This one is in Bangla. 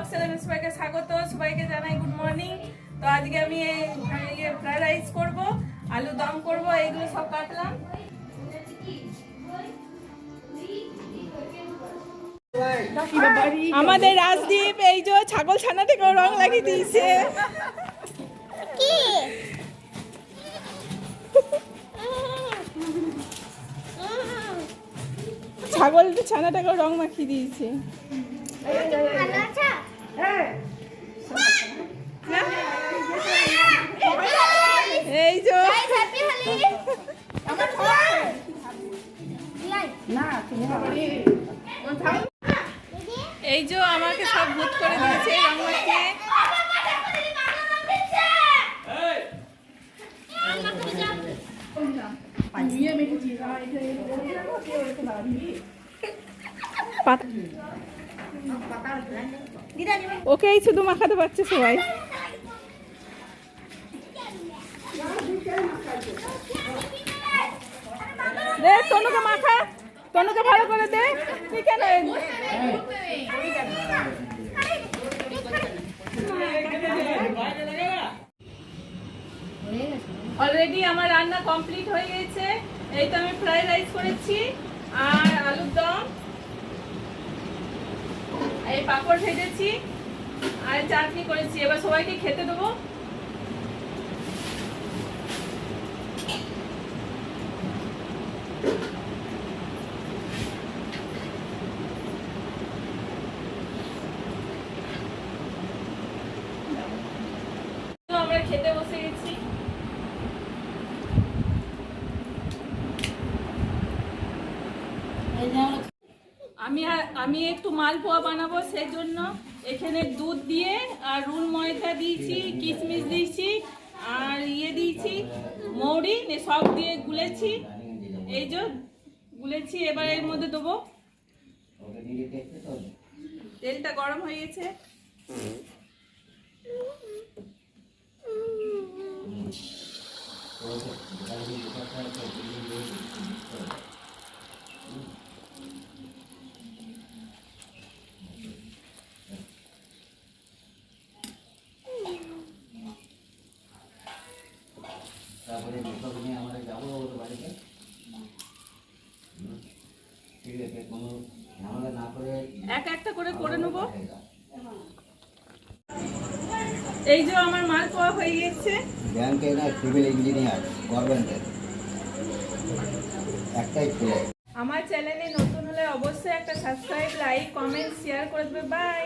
ব্লগ চ্যানেলে সবাইকে স্বাগত। সবাইকে জানাই গুড মর্নিং তো আজকে আমি এই ইয়ে ফ্রাইড রাইস করব আলু দম করব এইগুলো সব কাটলাম। আমাদের রাজদীপ এই যে ছাগল ছানাটাকেও রং লাগিয়ে দিয়েছে। কি? ছাগল ছানাটাকেও রং মাখিয়ে দিয়েছে। এই যে। গাইস হ্যাপি হোলি এই যে আমাকে সব ভূত করে দিয়েছে রং মাখিয়ে পাত- ওকেই শুধু মাখাতে পারছে সবাই। দে, তনুকে মাখা, তনুকে ভালো করে দে। অলরেডি আমার রান্না কমপ্লিট হয়ে গেছে। এই তো আমি ফ্রাইড রাইস করেছি আর আলুর দম। এই পাঁপড় ভেজেছি আর চাটনি করেছি। এবার সবাইকে খেতে দেবো। আমরা খেতে বসে গেছি আমি আমি একটু মালপোয়া বানাবো সেই জন্য এখানে দুধ দিয়ে আর রুল ময়দা দিয়েছি, কিশমিশ দিয়েছি, আর ইয়ে দিয়েছি, মৌরি সব দিয়ে গুলেছি। এই যে গুলেছি, এবার এর মধ্যে দেবো। তেলটা গরম হয়ে গেছে। তারপরে নিয়ে আমরা যাব ওর বাড়িতে ঠিক আছে কোনো ঝামেলা না করে এক একটা করে করে নেব। এই যে আমার মালপোয়া হয়ে গেছে। ব্যাংকে না সিভিল ইঞ্জিনিয়ার গভর্নমেন্টের। একটাই ছেলে। আমার চ্যানেলে নতুন হলে অবশ্যই একটা সাবস্ক্রাইব লাইক কমেন্ট শেয়ার করে দেবে। বাই